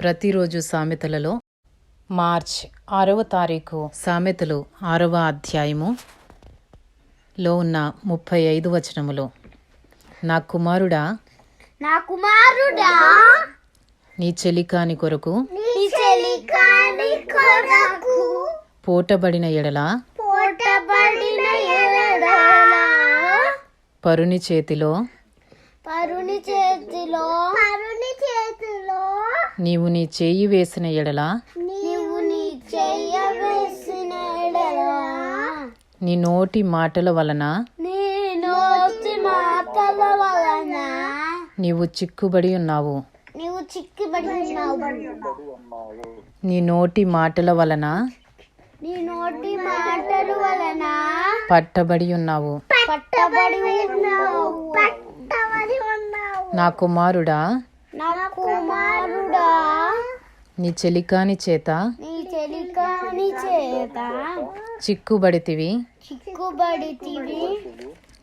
ప్రతిరోజు సామెతలలో మార్చ్ ఆరవ తారీఖు సామెతలు ఆరవ అధ్యాయము లో ఉన్న ముప్పై ఐదు వచనములు. నా కుమారుడా నా కుమారుడా నీ చెలికాని కొరకు పోటబడిన ఎడల పరుని చేతిలో పరుని చేతిలో పరుని చేతిలో నీవు నీ చేయి వేసిన ఎడల? నీవు నీ నోటి మాటల వలన? నీవు చిక్కుబడి ఉన్నావు. నీవు చిక్కిబడి ఉన్నావు. నీ నోటి మాటల వలన? నీ నోటి మాటల వలన? పట్టబడి ఉన్నావు. పట్టబడి ఉన్నావు. పట్టబడి ఉన్నావు. నా కుమారుడా నా కుమారుడా నీ చెలికాని చేత నీ చెలికాని చేత చిక్కుబడితివి. చిక్కుబడితివి.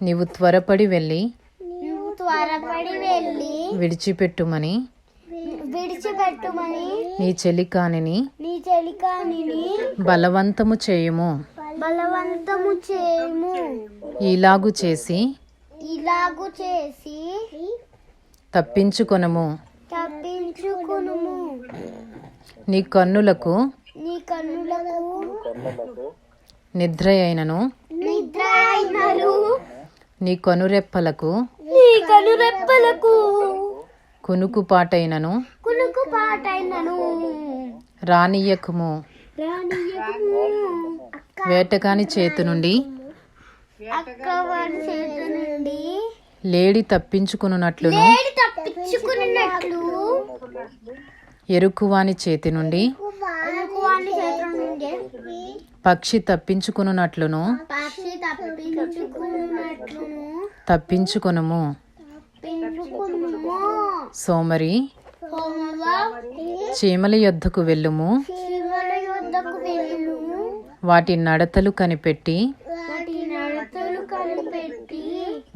నీవు త్వరపడి వెళ్ళి నువ్వు త్వరపడి వెళ్ళి విడిచిపెట్టుమని. విడిచిపెట్టుమని. నీ చెలికానిని నీ చెలికానిని బలవంతము చేయుము. బలవంతము చేయము. ఇలాగు చేసి ఇలాగు చేసి తప్పించుకొనము. తప్పించుకునుము. నీ కన్నులకు నీ కన్నులకు నిద్ర అయినను. నిద్ర నీ కనురెప్పలకు నీ కనురెప్పలకు కునుకుపాటైనను. కునుకు పాటైనను రానియకుము చేతి నుండి వారి చేతి నుండి లేడి తప్పించుకున్నట్లును ఎరుకువాని చేతి నుండి పక్షి తప్పించుకున్నట్లును తప్పించుకొనుము. సోమరి చీమల యొద్దకు వెళ్ళుము. వాటి నడతలు కనిపెట్టి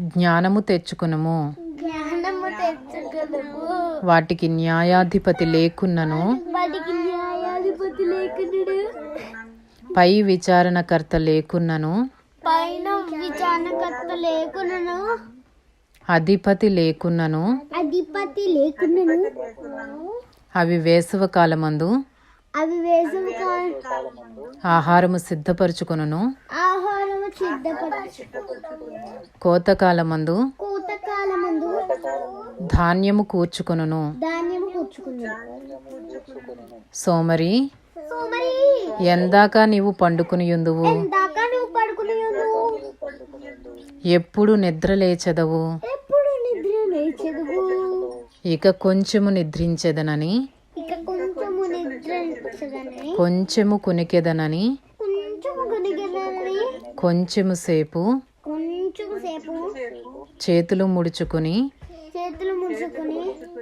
జ్ఞానము తెచ్చుకునుము. వాటికి న్యాయాధిపతి లేకున్నను. పై విచారణకర్త లేకున్నను. పైన విచారణకర్త లేకునను అధిపతి లేకున్నను. అధిపతి లేకునను అవి వేసవ కాలమందు. అవి వేసవి ఆహారము సిద్ధపరచుకొనును. ఆహారము సిద్ధపరచు కోతకాలమందు. కూతకాలమందు. ధాన్యము కూర్చుకొనును. సోమరి ఎందాక నీవు పండుకునియుందువు? ఎప్పుడు నిద్ర లేచెదవు? ఇక కొంచెము నిద్రించెదనని? కొంచెము కునికెదనని? కొంచెము సేపు? చేతులు ముడుచుకుని?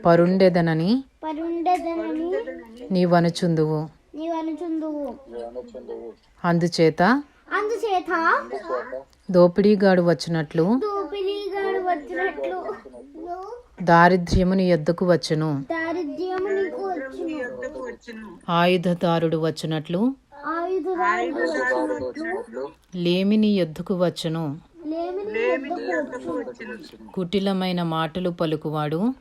పరుండెదనని నీవనుచుందువు. అందుచేత అందుచేత దోపిడీగాడు వచ్చినట్లు దోపిడీగాడు వచ్చినట్లు దారిద్ర్యము నీ ఎద్దకు వచ్చును. ఆయుధదారుడు వచ్చినట్లు ఆయుధాలు వచ్చినట్లు లేమి నీ ఎద్దుకు వచ్చును. కుటిలమైన మాటలు పలుకువాడు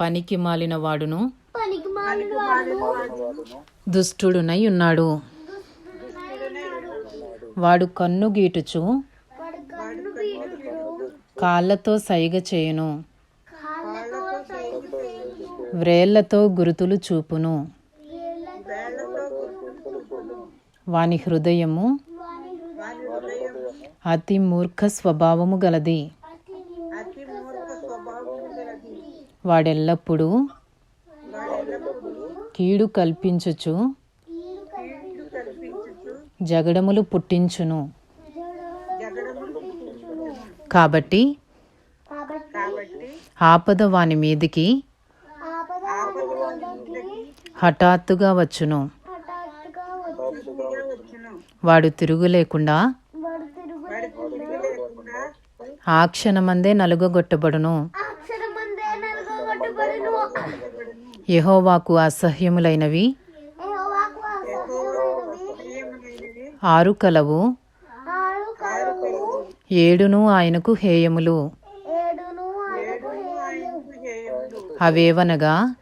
పనికి మాలిన వాడును. దుష్టుడునై ఉన్నాడు. వాడు కన్ను గీటుచు. కాళ్ళతో సైగ చేయును. వ్రేళ్ళతో గురుతులు చూపును. వాని హృదయము అతి మూర్ఖ స్వభావము గలది. వాడెల్లప్పుడూ కీడు కల్పించుచు జగడములు పుట్టించును. కాబట్టి ఆపద వాని మీదికి హఠాత్తుగా వచ్చును. వాడు తిరుగు లేకుండా ఆ క్షణమందే నలుగగొట్టబడును. యెహోవాకు అసహ్యములైనవి? ఆరు కలవు ఏడును ఆయనకు హేయములు. అవేవనగా?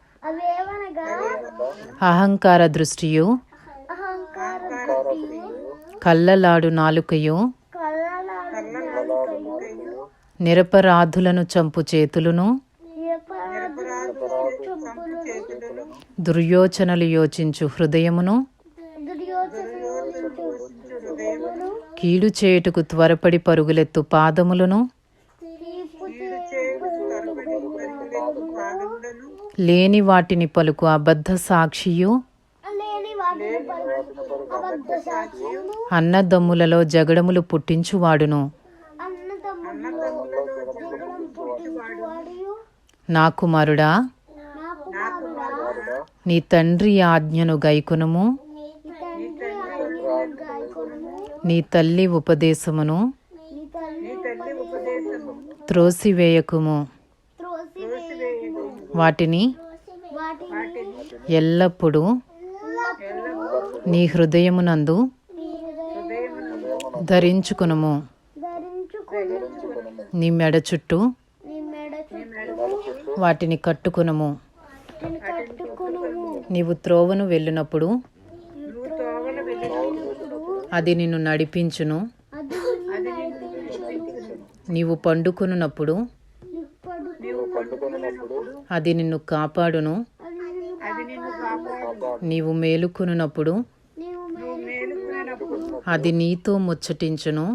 అహంకార దృష్టియు. కళ్ళలాడు నాలుకయు. నిరపరాధులను చంపు చేతులును. దుర్యోచనలు యోచించు హృదయమును కీడు చేయుటకు త్వరపడి పరుగులెత్తు పాదములను లేని వాటిని పలుకు అబద్ధ సాక్షియు అన్నదమ్ములలో జగడములు పుట్టించువాడును. నా నాకు కుమారుడా నీ తండ్రి ఆజ్ఞను గైకునము. నీ తల్లి ఉపదేశమును త్రోసివేయకుము. వాటిని ఎల్లప్పుడూ నీ హృదయమునందు ధరించుకునుము. నీ మెడ చుట్టూ వాటిని కట్టుకునము. నీవు త్రోవను వెళ్ళినప్పుడు అది నిన్ను నడిపించును. నీవు పండుకొనున్నప్పుడు అది నిన్ను కాపాడును. నీవు మేలుకొనున్నప్పుడు అది నీతో ముచ్చటించును.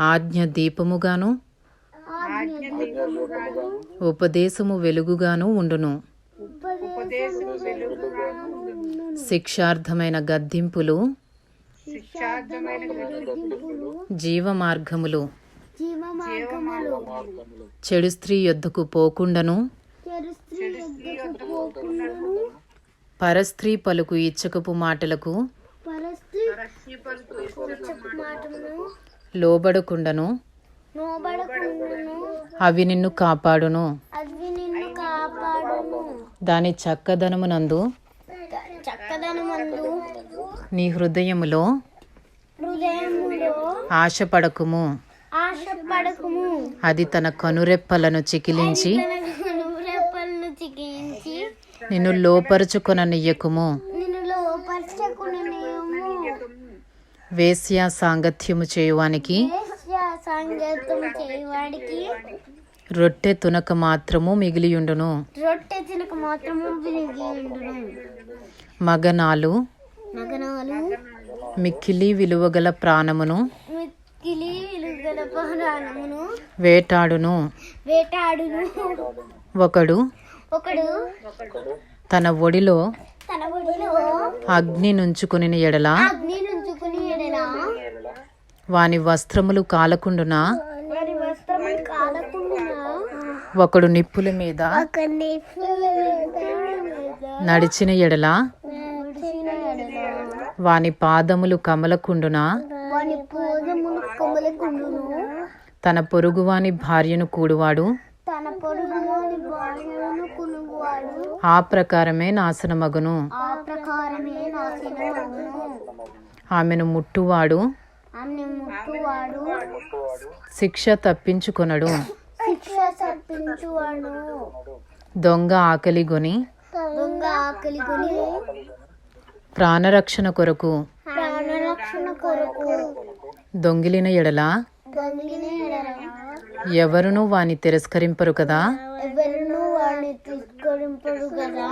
ఆజ్ఞ దీపముగాను ఉపదేశము వెలుగుగాను ఉండును. శిక్షార్థమైన గద్దింపులు శిక్షార్థమైన గద్దింపులు జీవ మార్గములు జీవ మార్గములు చెడు స్త్రీ యొద్దకు పోకుండను పరస్త్రీ పలుకు ఇచ్చకపు మాటలకు లోబడకుండను అవి నిన్ను కాపాడును. అవి నిన్ను కాపాడును. దాని చక్కదనమునందు చక్కదనమందు నీ హృదయములో హృదయములో ఆశపడకుము. ఆశపడకుము. అది తన కనురెప్పలను చికిలించి నిన్ను లోపరుచుకొననియ్యకుము. వేశ్యా సాంగత్యము చేయువానికి సంగీతం చేయవాడికి రొట్టె తునక మాత్రము మిగిలియుండును. రొట్టె తినక మాత్రము మగనాలు నగనాలు మిక్కిలి విలువగల ప్రాణమును మిక్కిలి విలుగల ప్రాణమును వేటాడును. వేటాడును. ఒకడు ఒకడు తన ఒడిలో తన ఒడిలో అగ్ని నుంచుకుని ఎడల అగ్ని నుంచుకుని ఎడలా వాని వస్త్రములు కాలకుండునా? ఒకడు నిప్పుల మీద నడిచిన ఎడల? వాని పాదములు కమలకుండునా? తన పొరుగువాని భార్యను కూడువాడు? ఆ ప్రకారమే నాశనమగును. ఆమెను ముట్టువాడు? శిక్ష తప్పించుకొనడు. దొంగ ఆకలి కొని. ప్రాణరక్షణ కొరకు. ప్రాణరక్షణ కొరకు. దొంగిలిన ఎడల. దొంగిలిన ఎడల. ఎవరునూ వాని తిరస్కరింపరు కదా. ఎవరును వాడిని తిస్కరింపడు కదా.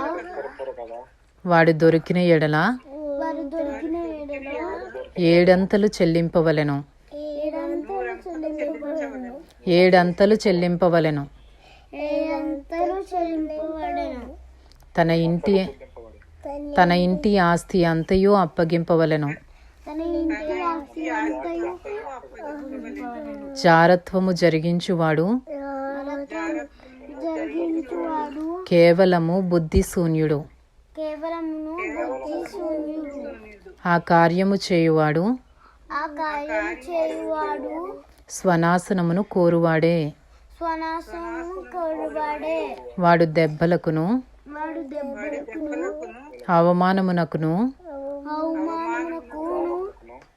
వాడు దొరికిన ఎడల. ఏడంతలు చెల్లింపవలెను. ఏడంతలు చెల్లింపవలెను. తన ఇంటి తన ఇంటి ఆస్తి అంతయు అప్పగింపవలెను. జారత్వము జరిగించువాడు కేవలము బుద్ధి ఆ కార్యము చేయువాడు ఆ చేయువాడు స్వనాశనమును కోరువాడే. వాడు దెబ్బలకును వాడు దెబ్బలకును. అవమానమునకును అవమానమునకును.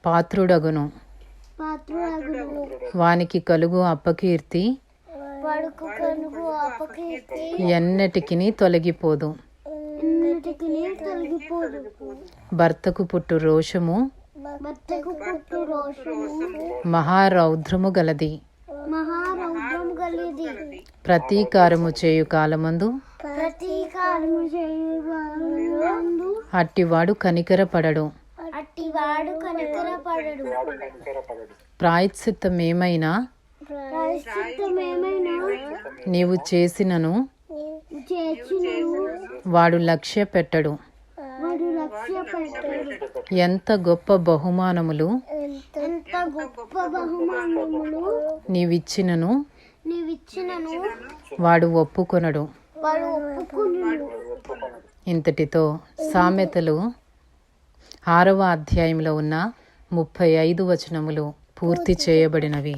పాత్రుడగును. పాత్రుడగును. వానికి కలుగు అప్పకీర్తి వాడుకు కనుకు అపకీర్తి. ఎన్నటికిని ఎన్నటికి తొలగిపోదు. భర్తకు పుట్టు రోషము. మహారౌద్రము గలది. ప్రతీకారము చేయు కాలమందు. అట్టివాడు కనికరపడడు. ప్రాయశ్చిత్తమేమైనా? నీవు చేసినను. వాడు లక్ష్య పెట్టడు ఎంత గొప్ప బహుమానములు ఎంత గొప్ప బహుమానములు నీవిచ్చినను నీవిచ్చినను వాడు ఒప్పుకొనడు. వాడు ఇంతటితో సామెతలు ఆరవ అధ్యాయంలో ఉన్న ముప్పై ఐదు వచనములు పూర్తి చేయబడినవి.